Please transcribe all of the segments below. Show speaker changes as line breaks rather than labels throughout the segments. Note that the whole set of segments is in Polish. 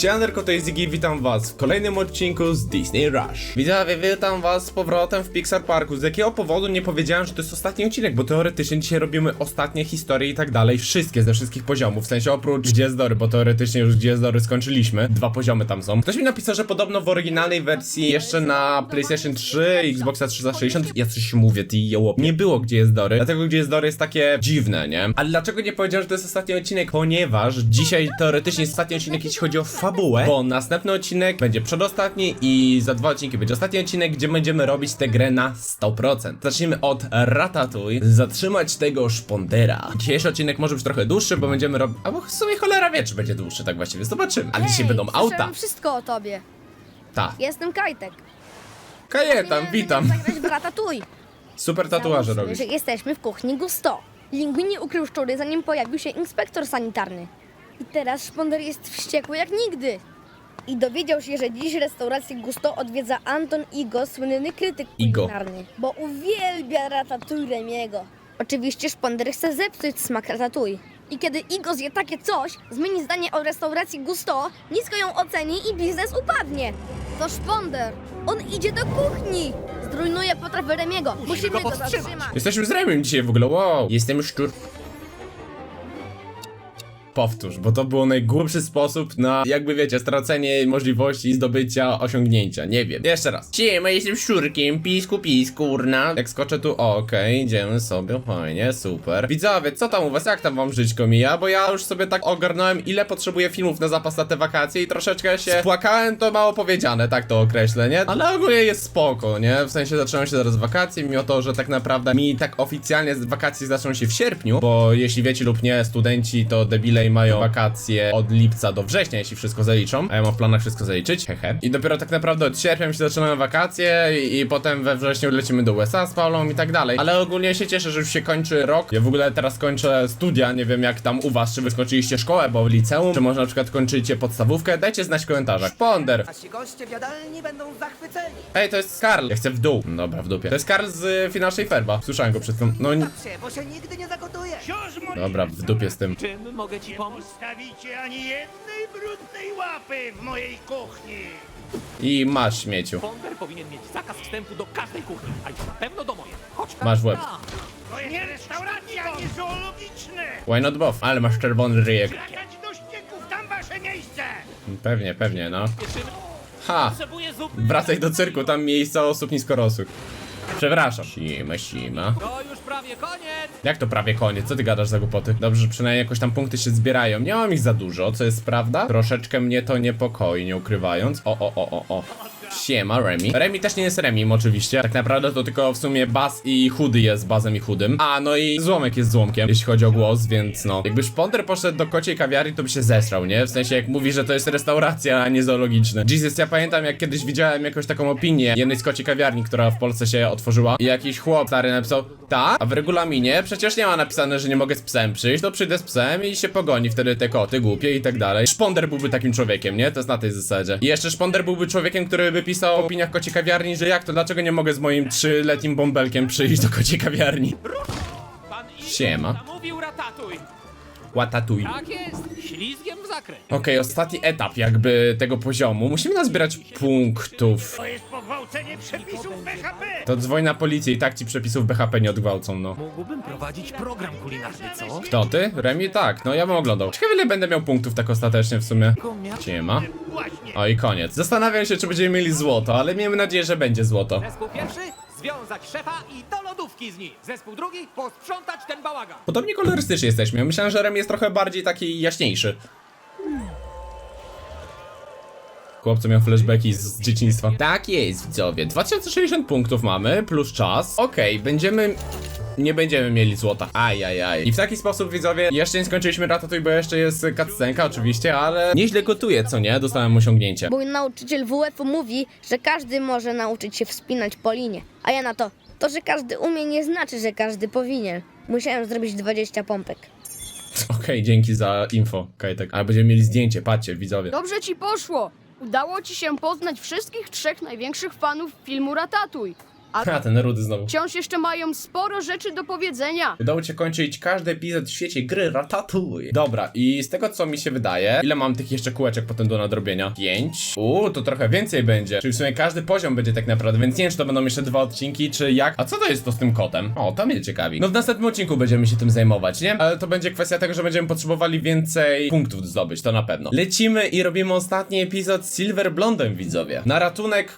Siemanko, to jest Ziggy, witam was w kolejnym odcinku z Disney Rush. Widzowie, witam was z powrotem w Pixar Parku. Z jakiego powodu nie powiedziałem, że to jest ostatni odcinek, bo teoretycznie dzisiaj robimy ostatnie historie i tak dalej, wszystkie ze wszystkich poziomów, w sensie oprócz Gdzie Dory, bo teoretycznie już Gdzie Dory skończyliśmy, dwa poziomy tam są. Ktoś mi napisał, że podobno w oryginalnej wersji jeszcze na PlayStation 3, Xboxa 360, ja coś mówię, ty jołop, nie było Gdzie jest Dory, dlatego Gdzie jest Dory jest takie dziwne, nie? Ale dlaczego nie powiedziałem, że to jest ostatni odcinek? Ponieważ dzisiaj teoretycznie jest ostatni odcinek, jeśli chodzi o fabułę, bo następny odcinek będzie przedostatni i za dwa odcinki będzie ostatni odcinek, gdzie będziemy robić tę grę na 100%. Zacznijmy od Ratatouille, zatrzymać tego szpondera. Dzisiejszy odcinek może być trochę dłuższy, bo będziemy robić, albo w sumie cholera wie, czy będzie dłuższy, tak właściwie, zobaczymy. Ale dzisiaj
Ej,
będą auta.
słyszałem wszystko o tobie.
Ta.
Jestem Kajtek.
Kajetan, witam.
Zagrać w Ratatouille.
Super tatuaże
Załóżmy,
robisz.
że jesteśmy w kuchni Gusto. Linguini ukrył szczury, zanim pojawił się inspektor sanitarny. I teraz Szponder jest wściekły jak nigdy. I dowiedział się, że dziś restaurację Gusto odwiedza Anton Igo, słynny krytyk
Igo.
kulinarny, bo uwielbia Ratatouille Remiego. Oczywiście Szponder chce zepsuć smak Ratatouille. I kiedy Igo zje takie coś, zmieni zdanie o restauracji Gusto, nisko ją oceni i biznes upadnie. To Szponder. On idzie do kuchni. Zrujnuje potrawę Remiego. Musimy
go powstrzymać.
zatrzymać.
Jesteśmy z Remim dzisiaj w ogóle, wow. Jestem szczur... Powtórz, bo to było najgłupszy sposób na, jakby wiecie, stracenie możliwości zdobycia osiągnięcia. Nie wiem. Jeszcze raz. Siema, jestem szczurkiem, pisku, pisku, kurna. Jak skoczę tu, okej, idziemy sobie, fajnie, super. Widzowie, co tam u was, jak tam wam żyćko mija? Bo ja już sobie tak ogarnąłem, ile potrzebuję filmów na zapas na te wakacje i troszeczkę się spłakałem, to mało powiedziane, tak to określę, nie? Ale ogólnie jest spoko, nie? W sensie zaczęły się zaraz wakacje, mimo to, że tak naprawdę mi tak oficjalnie z wakacje zaczną się w sierpniu, bo jeśli wiecie lub nie, studenci to debile mają wakacje od lipca do września, jeśli wszystko zaliczą, a ja mam w planach wszystko zaliczyć, hehe. I dopiero tak naprawdę od sierpnia mi się zaczynają wakacje i, i potem we wrześniu lecimy do USA z Paulą i tak dalej. Ale ogólnie się cieszę, że już się kończy rok. Ja w ogóle teraz kończę studia, nie wiem jak tam u was, czy wy skończyliście szkołę, bo w liceum, czy może na przykład kończycie podstawówkę, dajcie znać w komentarzach. Ponder,
Nasi goście w jadalni będą zachwyceni.
Ej, to jest Karl. Ja chcę w dół. Dobra, w dupie. To jest Karl z y, Ferba. Słyszałem go przed chwilą. No nie.
Patrzcie, bo się nigdy nie zagotuje.
Dobra, w dupie z tym.
Czym mogę ci
Nie postawicie ani jednej brudnej łapy w mojej kuchni.
I masz śmieciu.
Wonder powinien mieć zakaz wstępu do każdej kuchni, a już na pewno do mojej. Chodź tam.
Masz w łeb.
tam.
To jest restauracja, nie zoologiczne.
Why not both? Ale masz czerwony ryjek.
Krakać do ścieków, tam wasze miejsce.
Pewnie, pewnie, no.
Spieszymy.
Ha!
Potrzebuję zupy.
Wracaj do cyrku, tam miejsca osób niskorosłych. Przepraszam. Sima, sima.
Prawie koniec.
Jak to prawie koniec? Co ty gadasz za głupoty? Dobrze, że przynajmniej jakoś tam punkty się zbierają. Nie mam ich za dużo, co jest prawda. Troszeczkę mnie to niepokoi, nie ukrywając. O, o, o, o, o. Siema, Remi. Remi też nie jest Remim, oczywiście. Tak naprawdę to tylko w sumie Baz i Chudy jest Bazem i Chudym. A, no i Złomek jest Złomkiem, jeśli chodzi o głos, więc no. Jakby Szponder poszedł do kociej kawiarni, to by się zesrał, nie? W sensie, jak mówi, że to jest restauracja, a nie zoologiczne. Jesus, ja pamiętam, jak kiedyś widziałem jakąś taką opinię jednej z kociej kawiarni, która w Polsce się otworzyła i jakiś chłop stary napisał, ta, a w regulaminie przecież nie ma napisane, że nie mogę z psem przyjść, to przyjdę z psem i się pogoni wtedy te koty głupie i tak dalej. Szponder byłby takim człowiekiem, nie? To jest na tej zasadzie. I jeszcze Szponder byłby człowiekiem, który by pisał w opiniach kociej kawiarni, że jak to, dlaczego nie mogę z moim trzyletnim bąbelkiem przyjść do kociej kawiarni?
Pan
Siema.
zamówił ratatuj.
Łatatuj.
Tak jest. Ślizgiem w zakręt.
Okej, ostatni etap jakby tego poziomu. Musimy nazbierać punktów.
To jest pogwałcenie przepisów BHP.
To dzwoń na policję i tak ci przepisów BHP nie odgwałcą, no.
Mógłbym prowadzić program kulinarny, co?
Kto ty? Remi? Tak, no ja bym oglądał. Ciekawe ile będę miał punktów tak ostatecznie w sumie. Siema.
Właśnie.
O i koniec. Zastanawiam się, czy będziemy mieli złoto, ale miejmy nadzieję, że będzie złoto.
Zespół pierwszy związać szefa i do lodówki z nim. Zespół drugi posprzątać ten bałagan.
Podobnie kolorystycznie jesteśmy. Myślałem, że Rem jest trochę bardziej taki jaśniejszy. Chłopco miał flashbacki z, z dzieciństwa. Tak jest, widzowie. 2060 punktów mamy, plus czas. Okej, będziemy... Nie będziemy mieli złota. Ajajaj. I w taki sposób, widzowie, jeszcze nie skończyliśmy Ratatouille, bo jeszcze jest cutscenka oczywiście, ale... Nieźle gotuje, co nie? Dostałem osiągnięcie.
Mój nauczyciel WF-u mówi, że każdy może nauczyć się wspinać po linie. A ja na to, to, że każdy umie nie znaczy, że każdy powinien. Musiałem zrobić 20 pompek.
Okej, dzięki za info, Kajtek. Ale będziemy mieli zdjęcie, patrzcie, widzowie.
Dobrze ci poszło. Udało ci się poznać wszystkich trzech największych fanów filmu Ratatuj.
A, ten rudy znowu.
Wciąż jeszcze mają sporo rzeczy do powiedzenia.
Udało ci się kończyć każdy epizod w świecie gry Ratatouille. Dobra, i z tego co mi się wydaje, ile mam tych jeszcze kółeczek potem do nadrobienia? Pięć? Uuu, to trochę więcej będzie. Czyli w sumie każdy poziom będzie tak naprawdę, więc nie wiem, czy to będą jeszcze dwa odcinki, czy jak. A co to jest to z tym kotem? O, to mnie ciekawi. No w następnym odcinku będziemy się tym zajmować, nie? Ale to będzie kwestia tego, że będziemy potrzebowali więcej punktów zdobyć, to na pewno. Lecimy i robimy ostatni epizod z Silver Blondem, widzowie. Na ratunek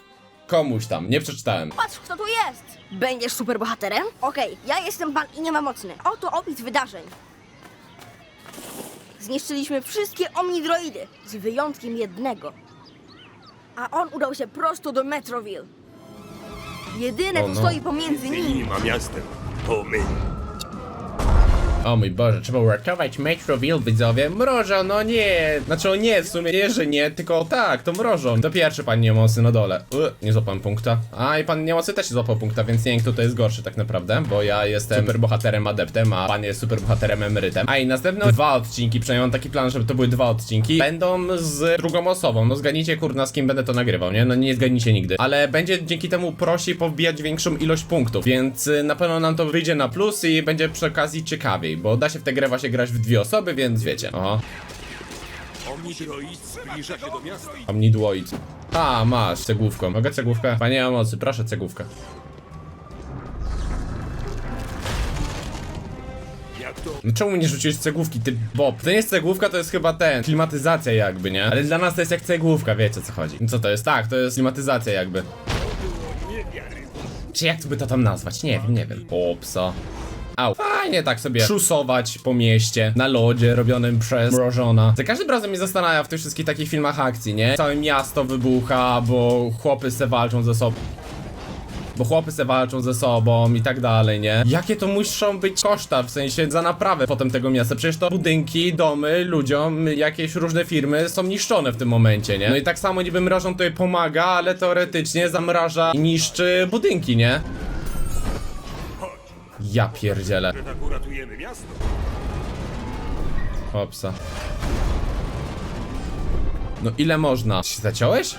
komuś tam, nie przeczytałem.
Patrz, kto tu jest! Będziesz superbohaterem? Okej, ja jestem pan i nie ma mocny. Oto opis wydarzeń. Zniszczyliśmy wszystkie omnidroidy, z wyjątkiem jednego. A on udał się prosto do Metroville. Jedyne,
O
co
no.
stoi pomiędzy nimi,
Nie ma miastem. To my.
O mój Boże, trzeba uratować Metroville, widzowie. Mrożą, no nie. Znaczy, o nie, w sumie nie, że nie, tylko tak, to mrożą. To pierwszy pan niemocny na dole. U, nie złapałem punkta. A i pan niemocny też nie złapał punkta, więc nie wiem, kto to jest gorszy tak naprawdę, bo ja jestem superbohaterem adeptem, a pan jest superbohaterem emerytem. A i następne dwa odcinki, przynajmniej mam taki plan, żeby to były dwa odcinki, będą z drugą osobą. No zgadnijcie, kurna, z kim będę to nagrywał, nie? No nie zgadnijcie nigdy. Ale będzie dzięki temu prościej powbijać większą ilość punktów, więc y, na pewno nam to wyjdzie na plus i będzie przy okazji ciekawiej, bo da się w tę grę właśnie grać w dwie osoby, więc wiecie. Oho.
Omnidroid zbliża się do miasta.
Omnidłoid. A, masz, cegłówką. Mogę cegłówkę? Panie mocy, proszę cegłówkę. No czemu nie rzuciłeś cegłówki, ty Bob? To nie jest cegłówka, to jest chyba ten, klimatyzacja jakby, nie? Ale dla nas to jest jak cegłówka, wiecie co chodzi. No co to jest? Tak, to jest klimatyzacja jakby. Czy jak to by to tam nazwać? Nie wiem, nie wiem. Popsa. Au. Fajnie tak sobie szusować po mieście, na lodzie robionym przez mrożona. Za każdym razem mnie zastanawia w tych wszystkich takich filmach akcji, nie? Całe miasto wybucha, bo chłopy se walczą ze sobą. Bo chłopy se walczą ze sobą i tak dalej, nie? Jakie to muszą być koszta, w sensie za naprawę potem tego miasta? Przecież to budynki, domy, ludziom, jakieś różne firmy są niszczone w tym momencie, nie? No i tak samo niby mrożą tutaj pomaga, ale teoretycznie zamraża i niszczy budynki, nie? Ja pierdzielę.
tak?
Hopsa. No ile można? Się zaciąłeś?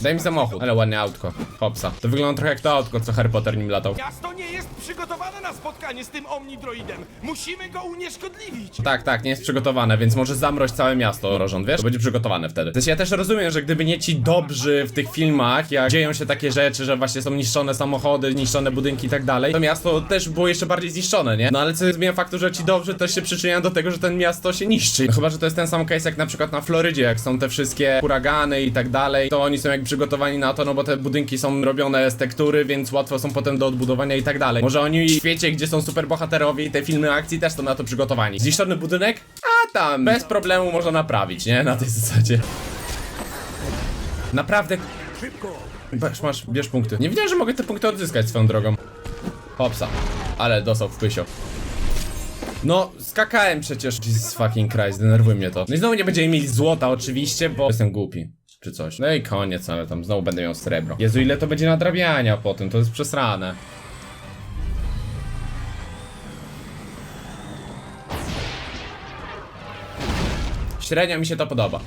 Daj mi samochód. Ale ładne autko. Hopsa. To wygląda trochę jak to autko, co Harry Potter nim latał.
Miasto nie jest przygotowane na spotkanie z tym omnidroidem. Musimy go unieszkodliwić.
Tak, tak, nie jest przygotowane, więc może zamroź całe miasto, Rożon, wiesz? To będzie przygotowane wtedy. Też ja też rozumiem, że gdyby nie ci dobrzy w tych filmach, jak dzieją się takie rzeczy, że właśnie są niszczone samochody, niszczone budynki i tak dalej, to miasto też było jeszcze bardziej zniszczone, nie? No ale co zmienia faktu, że ci dobrzy też się przyczyniają do tego, że ten miasto się niszczy. No, chyba, że to jest ten sam case jak na przykład na Florydzie, jak są te wszystkie huragany i tak dalej, to oni są jak przygotowani na to, no bo te budynki są robione z tektury, więc łatwo są potem do odbudowania i tak dalej. Może oni w świecie, gdzie są superbohaterowie i te filmy akcji też są na to przygotowani. Zniszczony budynek? A tam, bez problemu można naprawić, nie? Na tej zasadzie. Naprawdę. Masz, masz, bierz punkty. Nie wiedziałem, że mogę te punkty odzyskać swoją drogą. Hopsa. Ale dostał w pysio. No, skakałem przecież. Jesus fucking Christ, denerwuje mnie to. No i znowu nie będziemy mieli złota oczywiście, bo jestem głupi. Czy coś. No i koniec, ale tam znowu będę miał srebro. Jezu, ile to będzie nadrabiania po tym, to jest przesrane. Średnio mi się to podoba.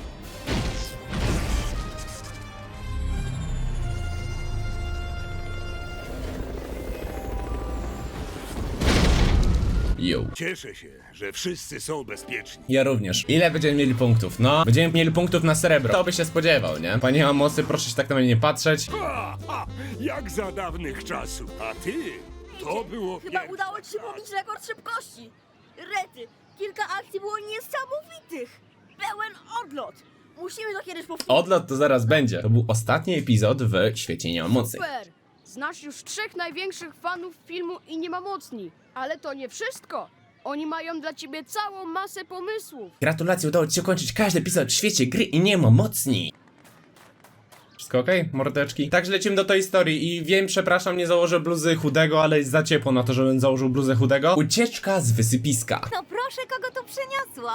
Yo.
Cieszę się, że wszyscy są bezpieczni.
Ja również. Ile będziemy mieli punktów? No, będziemy mieli punktów na srebro. Kto by się spodziewał, nie? Panie Amosy, proszę się tak na mnie nie patrzeć.
Ha, ha, jak za dawnych czasów. A ty? To było
chyba
piękne.
udało ci się pobić rekord szybkości. Rety, kilka akcji było niesamowitych. Pełen odlot. Musimy to kiedyś powtórzyć.
Odlot to zaraz będzie. To był ostatni epizod w Świecie Nie ma mocy.
Super! Znasz już trzech największych fanów filmu i nie ma mocni. Ale to nie wszystko. Oni mają dla ciebie całą masę pomysłów.
Gratulacje, udało ci się ukończyć każdy epizod w świecie gry i nie ma mocni. Wszystko okej, mordeczki? Także lecimy do tej historii i wiem, przepraszam, nie założę bluzy chudego, ale jest za ciepło na to, żebym założył bluzę chudego. Ucieczka z wysypiska.
No proszę, kogo tu przyniosło?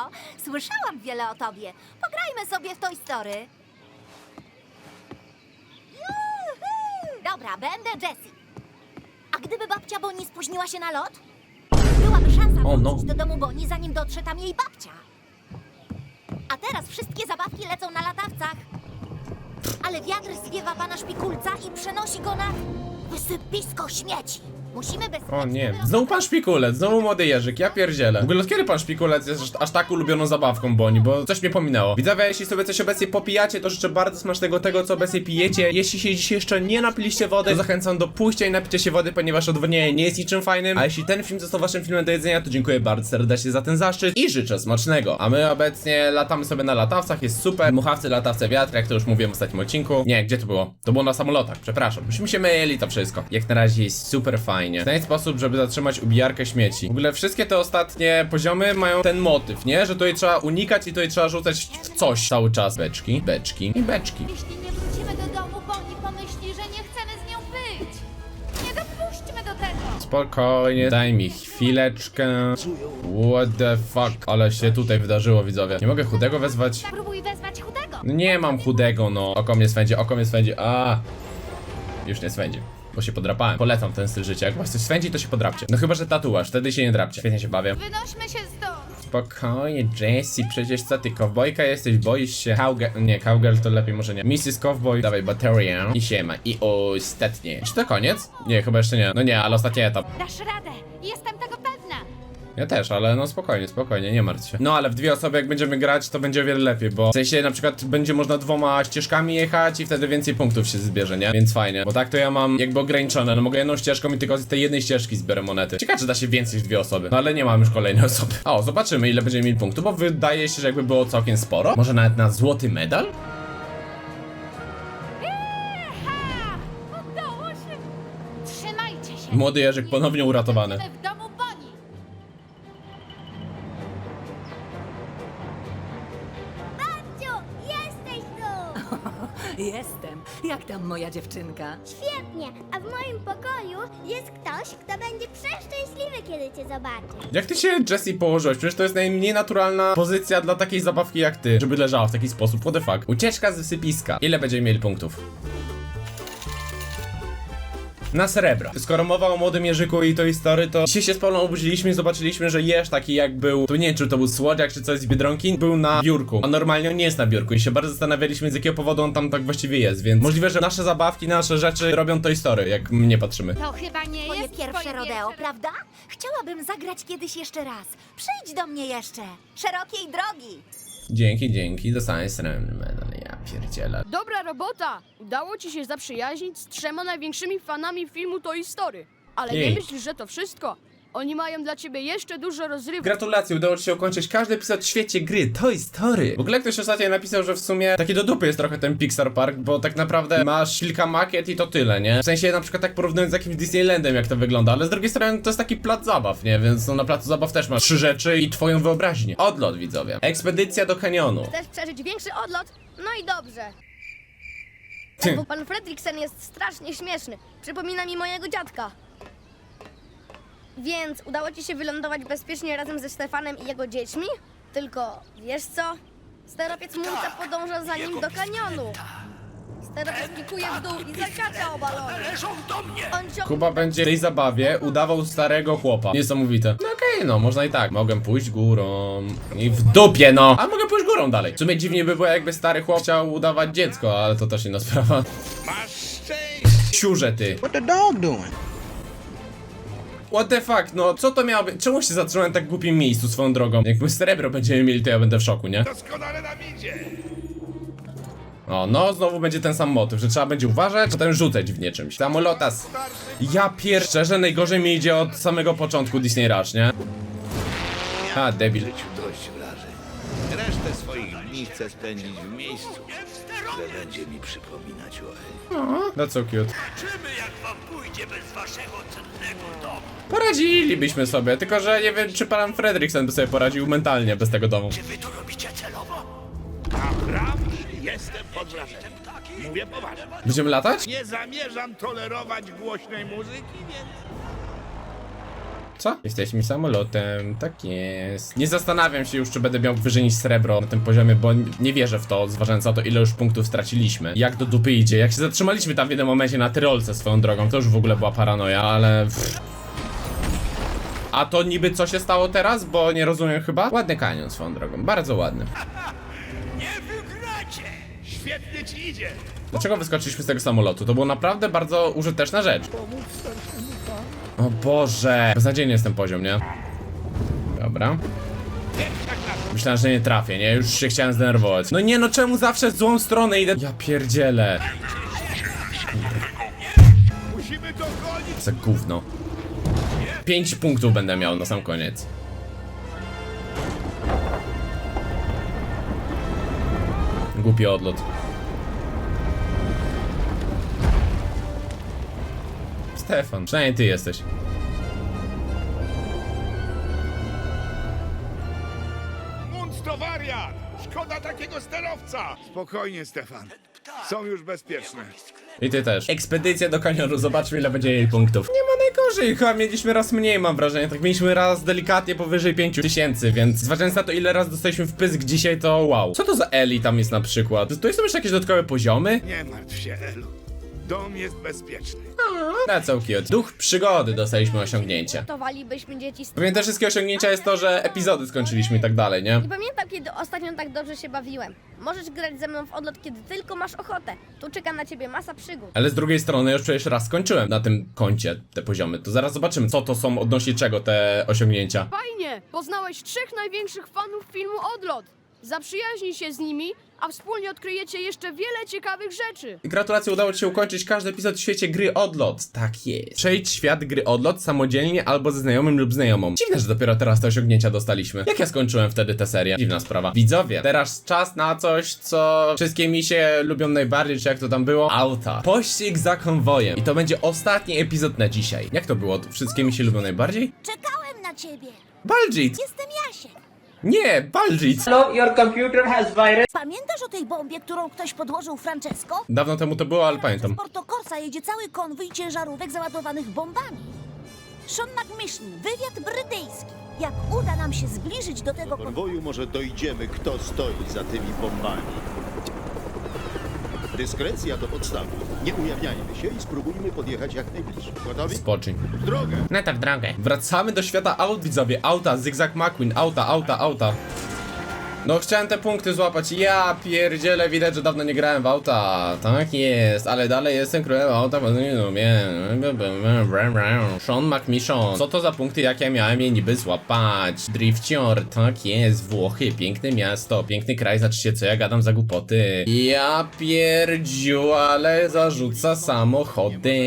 Słyszałam wiele o tobie. Pograjmy sobie w Toy Story. Juhu! Dobra, będę Jessie. A gdyby babcia Bonnie spóźniła się na lot? Byłaby szansa
O, no.
wrócić do domu Bonnie, zanim dotrze tam jej babcia. A teraz wszystkie zabawki lecą na latawcach. Ale wiatr zwiewa pana szpikulca i przenosi go na wysypisko śmieci. Musimy bez
O nie, znowu pan Szpikulec, znowu młody Jerzyk, ja pierdzielę. W ogóle od kiedy pan Szpikulec jest aż, aż tak ulubioną zabawką Boni, bo coś mnie pominęło. Widzowie, jeśli sobie coś obecnie popijacie, to życzę bardzo smacznego tego, co obecnie pijecie. Jeśli się dzisiaj jeszcze nie napiliście wody, to zachęcam do pójścia i napicia się wody, ponieważ odwodnienie nie jest niczym fajnym. A jeśli ten film został waszym filmem do jedzenia, to dziękuję bardzo serdecznie za ten zaszczyt i życzę smacznego. A my obecnie latamy sobie na latawcach, jest super. Muchawcy, latawce, wiatr, jak to już mówiłem w ostatnim odcinku. Nie, gdzie to było? To było na samolotach, przepraszam. Myśmy się myli to wszystko. Jak na razie jest super fajnie. W ten sposób, żeby zatrzymać ubijarkę śmieci. W ogóle wszystkie te ostatnie poziomy mają ten motyw, nie? Że tutaj trzeba unikać i tutaj trzeba rzucać w coś cały czas. Beczki, beczki i beczki.
Jeśli nie wrócimy do domu, Bonnie pomyśli, że nie chcemy z nią być. Nie dopuśćmy do tego.
Spokojnie, daj mi chwileczkę. What the fuck? Ale się tutaj wydarzyło, widzowie. Nie mogę chudego wezwać.
Próbuj wezwać chudego.
No nie mam chudego, no. Oko mnie swędzi, oko mnie swędzi. A, Już nie swędzi. Bo się podrapałem. Polecam ten styl życia. Jak was coś swędzi, to się podrapcie. No chyba, że tatuaż, wtedy się nie drapcie. Świetnie się bawię.
Wynośmy się stąd.
Spokojnie, Jessie, przecież co ty, cowboyka jesteś, boisz się Cowgirl, nie, cowgirl to lepiej może nie Mrs. Cowboy, dawaj baterię i siema, i ostatnie Czy to koniec? Nie, chyba jeszcze nie, no nie, ale ostatni etap
Dasz radę. Jestem tego pewna.
Ja też, ale no spokojnie, spokojnie, nie martw się. No ale w dwie osoby jak będziemy grać, to będzie o wiele lepiej, bo w sensie na przykład będzie można dwoma ścieżkami jechać i wtedy więcej punktów się zbierze, nie? Więc fajnie, bo tak to ja mam jakby ograniczone, no mogę jedną ścieżką i tylko z tej jednej ścieżki zbiorę monety. Ciekawe, czy da się więcej niż dwie osoby, no ale nie mam już kolejnej osoby. O, zobaczymy ile będziemy mieli punktów, bo wydaje się, że jakby było całkiem sporo. Może nawet na złoty medal? Młody Jerzyk ponownie uratowany
Jestem. Jak tam moja dziewczynka?
Świetnie, a w moim pokoju jest ktoś, kto będzie przeszczęśliwy, kiedy cię zobaczy.
Jak ty się, Jessie, położyłeś? Przecież to jest najmniej naturalna pozycja dla takiej zabawki jak ty, żeby leżała w taki sposób. What the fuck? Ucieczka z wysypiska. Ile będziemy mieli punktów? Na srebro. Skoro mowa o młodym Jerzyku i Toy Story, to dzisiaj się z Paulą obudziliśmy i zobaczyliśmy, że Jerz taki jak był, to nie wiem czy to był słodziak czy coś z Biedronki, był na biurku. A normalnie on nie jest na biurku i się bardzo zastanawialiśmy z jakiego powodu on tam tak właściwie jest, więc możliwe, że nasze zabawki, nasze rzeczy robią Toy Story, jak mnie patrzymy.
To chyba nie
Twoje
jest
pierwsze
twoje
rodeo,
pierwsze
prawda? Chciałabym zagrać kiedyś jeszcze raz. Przyjdź do mnie jeszcze. Szerokiej drogi.
Dzięki, dzięki, dostałem srebrny medal, pierdzielę.
Dobra robota! Udało ci się zaprzyjaźnić z trzema największymi fanami filmu Toy Story. Ale
Jej.
nie myślisz, że to wszystko. Oni mają dla ciebie jeszcze dużo rozrywek.
Gratulacje, udało ci się ukończyć każdy epizod w świecie gry Toy Story. W ogóle ktoś ostatnio napisał, że w sumie taki do dupy jest trochę ten Pixar Park, bo tak naprawdę masz kilka makiet i to tyle, nie? W sensie na przykład tak porównując z jakimś Disneylandem, jak to wygląda, ale z drugiej strony to jest taki plac zabaw, nie? Więc no, na placu zabaw też masz trzy rzeczy i twoją wyobraźnię. Odlot, widzowie. Ekspedycja do kanionu.
Chcesz przeżyć większy odlot? No i dobrze.
Ty.
Bo pan Fredriksen jest strasznie śmieszny. Przypomina mi mojego dziadka. Więc udało ci się wylądować bezpiecznie razem ze Stefanem i jego dziećmi? Tylko wiesz co? Steropiec Mulca podąża za nim do kanionu. Steropiec pikuje w dół i zakacza o balonie. On ciągle
Kuba będzie w tej zabawie udawał starego chłopa. Niesamowite. No okej, no można i tak. Mogę pójść górą. I w dupie, no. A mogę pójść górą dalej. W sumie dziwnie by było, jakby stary chłop chciał udawać dziecko, ale to też inna sprawa.
Masz szczęście.
Siurze ty.
What the dog doing?
What the fuck, no co to miało być? Czemu się zatrzymałem w tak głupim miejscu swoją drogą? Jakby srebro będziemy mieli, to ja będę w szoku, nie?
Doskonale nam idzie.
O, no znowu będzie ten sam motyw, że trzeba będzie uważać, potem rzucać w nieczymś. Samolotas. Ja pier... Szczerze, najgorzej mi idzie od samego początku Disney Rush, nie? A, debil.
życiu dość wrażeń. Resztę swoich dni chcę spędzić w miejscu, które będzie mi przypominać o Eli.
That's so cute.
Czymy jak wam pójdzie bez waszego cennego domu?
Poradzilibyśmy sobie, tylko że nie wiem, czy pan Fredriksen by sobie poradził mentalnie bez tego domu.
Czy wy to robicie celowo? Jestem pod wrażeniem. Mówię poważnie.
Będziemy latać?
Nie zamierzam tolerować głośnej muzyki, więc...
Co? Jesteśmy samolotem, tak jest. Nie zastanawiam się już, czy będę miał wyżej niż srebro na tym poziomie, bo nie wierzę w to, zważając na to, ile już punktów straciliśmy. Jak do dupy idzie, jak się zatrzymaliśmy tam w jednym momencie na Tyrolce swoją drogą, to już w ogóle była paranoja, ale... pff. A to niby co się stało teraz? Bo nie rozumiem chyba. Ładny kanion swoją drogą, bardzo ładny.
Świetnie ci idzie!
Dlaczego wyskoczyliśmy z tego samolotu? To była naprawdę bardzo użyteczna rzecz. O Boże! Beznadziejny jest ten poziom, nie? Dobra. Myślałem, że nie trafię, nie? Już się chciałem zdenerwować. No nie, no czemu zawsze w złą stronę idę? Ja pierdzielę.
Musimy!
Za gówno. 5 punktów będę miał na sam koniec. Głupi odlot. Stefan, przynajmniej ty jesteś.
Munt to wariat! Szkoda takiego sterowca! Spokojnie, Stefan. Są już bezpieczne.
I ty też. Ekspedycja do kanionu, zobaczmy ile będzie jej punktów. Nie najgorzej, chyba mieliśmy raz mniej mam wrażenie, tak mieliśmy raz delikatnie powyżej 5000, więc zważając na to ile razy dostaliśmy w pysk dzisiaj to wow. Co to za Eli tam jest na przykład? Tu są jeszcze jakieś dodatkowe poziomy?
Nie martw się, Elu. Dom jest bezpieczny.
That's so cute. Duch przygody dostaliśmy osiągnięcie.
Ratowalibyśmy dzieci z...
Te wszystkie osiągnięcia jest to, że epizody skończyliśmy i tak dalej, nie?
Nie pamiętam, kiedy ostatnio tak dobrze się bawiłem. Możesz grać ze mną w odlot, kiedy tylko masz ochotę. Tu czeka na ciebie masa przygód.
Ale z drugiej strony już przecież raz skończyłem na tym koncie te poziomy, to zaraz zobaczymy co to są odnośnie czego te osiągnięcia.
Fajnie! Poznałeś trzech największych fanów filmu Odlot. Zaprzyjaźnij się z nimi, a wspólnie odkryjecie jeszcze wiele ciekawych rzeczy.
Gratulacje, udało Ci się ukończyć każdy epizod w świecie gry Odlot. Tak jest. Przejdź świat gry Odlot samodzielnie albo ze znajomym lub znajomą. Dziwne, że dopiero teraz te osiągnięcia dostaliśmy. Jak ja skończyłem wtedy tę serię? Dziwna sprawa. Widzowie, teraz czas na coś, co wszystkie mi się lubią najbardziej, czy jak to tam było? Auta. Pościg za konwojem. I to będzie ostatni epizod na dzisiaj. Jak to było? Wszystkie mi się lubią najbardziej?
Czekałem na ciebie.
Baljeet!
Jestem Jasiek.
Nie, Baljeet!
Pamiętasz o tej bombie, którą ktoś podłożył Francesco?
Dawno temu to było, ale pamiętam.
Z Porto Corsa jedzie cały konwój ciężarówek załadowanych bombami. Sean McMission, wywiad brytyjski. Jak uda nam się zbliżyć do tego konwoju,
konwoju może dojdziemy, kto stoi za tymi bombami. Dyskrecja do podstawy. Nie ujawniajmy się i spróbujmy podjechać jak najbliżej. Gotowi?
Spoczyń.
W drogę!
No to w drogę. Wracamy do świata aut, widzowie. Auta, Zygzak McQueen, auta, auta, auta. No chciałem te punkty złapać. Ja pierdzielę, widać, że dawno nie grałem w auta. Tak jest, ale dalej jestem królem auta, bo nie umiem. Sean McMishon. Co to za punkty, jak ja miałem je niby złapać? Drifcior, tak jest, Włochy, piękne miasto, piękny kraj, znaczy co ja gadam za głupoty. Ja pierdziu, ale zarzuca samochody.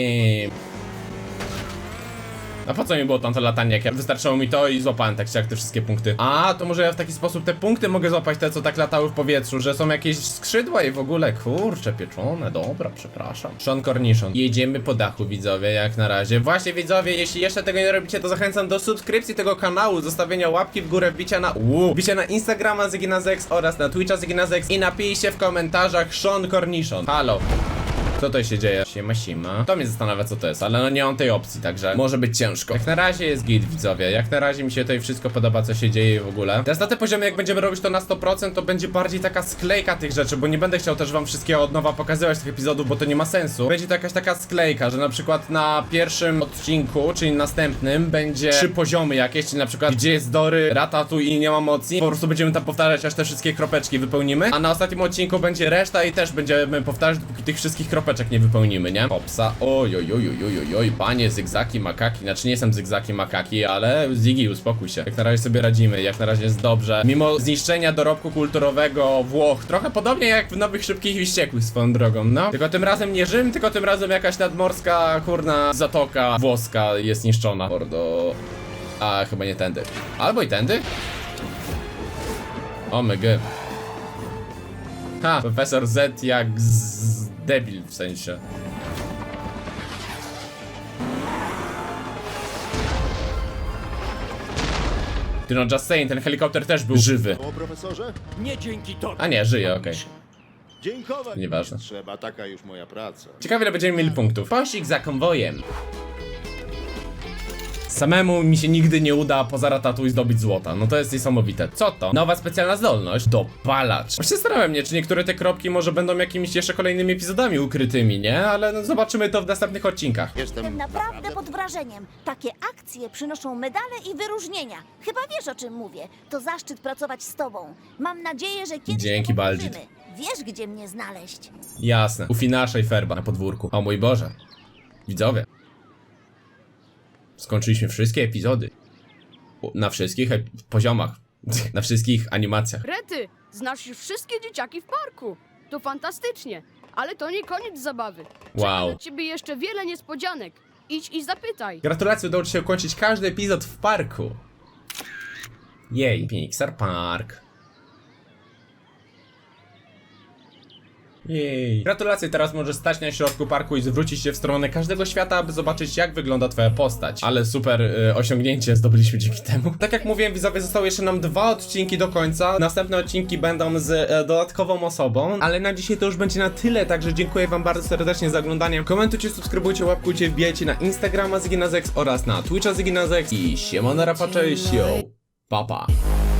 A po co mi było tam to latanie, jak ja wystarczyło mi to i złapałem tak czy jak te wszystkie punkty. A, to może ja w taki sposób te punkty mogę złapać, te co tak latały w powietrzu, że są jakieś skrzydła i w ogóle, kurcze, pieczone, dobra, przepraszam. Sean Cornishon. Jedziemy po dachu, widzowie, jak na razie. Właśnie, widzowie, jeśli jeszcze tego nie robicie, to zachęcam do subskrypcji tego kanału, zostawienia łapki w górę, wbicia na uuu, wbicia na Instagrama Zyginazex oraz na Twitcha Zyginazex i napiszcie w komentarzach Sean Cornishon. Halo. Co to się dzieje? Siema, siema. To mnie zastanawia, co to jest, ale no nie mam tej opcji, także może być ciężko. Jak na razie jest git, widzowie. Jak na razie mi się tutaj wszystko podoba, co się dzieje w ogóle. Teraz na tym poziomie, jak będziemy robić to na 100%, to będzie bardziej taka sklejka tych rzeczy, bo nie będę chciał też wam wszystkiego od nowa pokazywać tych epizodów, bo to nie ma sensu. Będzie to jakaś taka sklejka, że na przykład na pierwszym odcinku, czyli następnym, będzie trzy poziomy jakieś, czyli na przykład gdzie jest Dory, Ratatouille i nie ma mocy. Po prostu będziemy tam powtarzać, aż te wszystkie kropeczki wypełnimy. A na ostatnim odcinku będzie reszta i też będziemy powtarzać, dopóki tych wszystkich kropeczek nie wypełnimy, nie? Popsa, oj, oj, oj, oj, oj, oj, panie, zygzaki, makaki, znaczy nie jestem zygzaki, makaki, ale Ziggy, uspokój się. Jak na razie sobie radzimy, jak na razie jest dobrze. Mimo zniszczenia dorobku kulturowego Włoch, trochę podobnie jak w Nowych Szybkich i Wściekłych swoją drogą, no. Tylko tym razem nie Rzym, tylko tym razem jakaś nadmorska, kurna, zatoka włoska jest niszczona. Bordo... A, chyba nie tędy. Albo i tędy? O my god. Ha, profesor Z jak z debil w sensie. Ty no, just saying, ten helikopter też był żywy.
O, profesorze?
Nie dzięki tobie.
A nie, żyje, okej.
Dziękować.
Nieważne.
Trzeba, taka już moja praca.
Ciekawe ile będziemy mieli punktów. Pościg za konwojem. Samemu mi się nigdy nie uda poza ratatu i zdobyć złota. No to jest niesamowite. Co to? Nowa specjalna zdolność. Dopalacz. Właśnie zastanawiam mnie, czy niektóre te kropki może będą jakimiś jeszcze kolejnymi epizodami ukrytymi, nie? Ale no, zobaczymy to w następnych odcinkach.
Jestem
Jestem naprawdę pod wrażeniem. Takie akcje przynoszą medale i wyróżnienia. Chyba wiesz o czym mówię. To zaszczyt pracować z tobą. Mam nadzieję, że kiedyś
Dzięki,
powtórzymy.
Baldzit.
Wiesz, gdzie mnie znaleźć.
Jasne. U Finasza i Ferba na podwórku. O mój Boże. Widzowie. Skończyliśmy wszystkie epizody. Na wszystkich ep- poziomach. Na wszystkich animacjach.
Rety, znasz już wszystkie dzieciaki w parku. To fantastycznie, ale to nie koniec zabawy. Czeka
Wow.
dla ciebie jeszcze wiele niespodzianek. Idź i zapytaj.
Gratulacje, udało ci się ukończyć każdy epizod w parku. Jej, Pixar Park. Jej. Gratulacje, teraz możesz stać na środku parku i zwrócić się w stronę każdego świata, aby zobaczyć jak wygląda twoja postać. Ale super y, osiągnięcie zdobyliśmy dzięki temu. Tak jak mówiłem, widzowie, zostały jeszcze nam dwa odcinki do końca. Następne odcinki będą z e, dodatkową osobą, ale na dzisiaj to już będzie na tyle, także dziękuję wam bardzo serdecznie za oglądanie. Komentujcie, subskrybujcie, łapkujcie, wbijajcie na Instagrama Ziginazex oraz na Twitcha Ziginazex i siemano rapacze, yo, papa. Pa.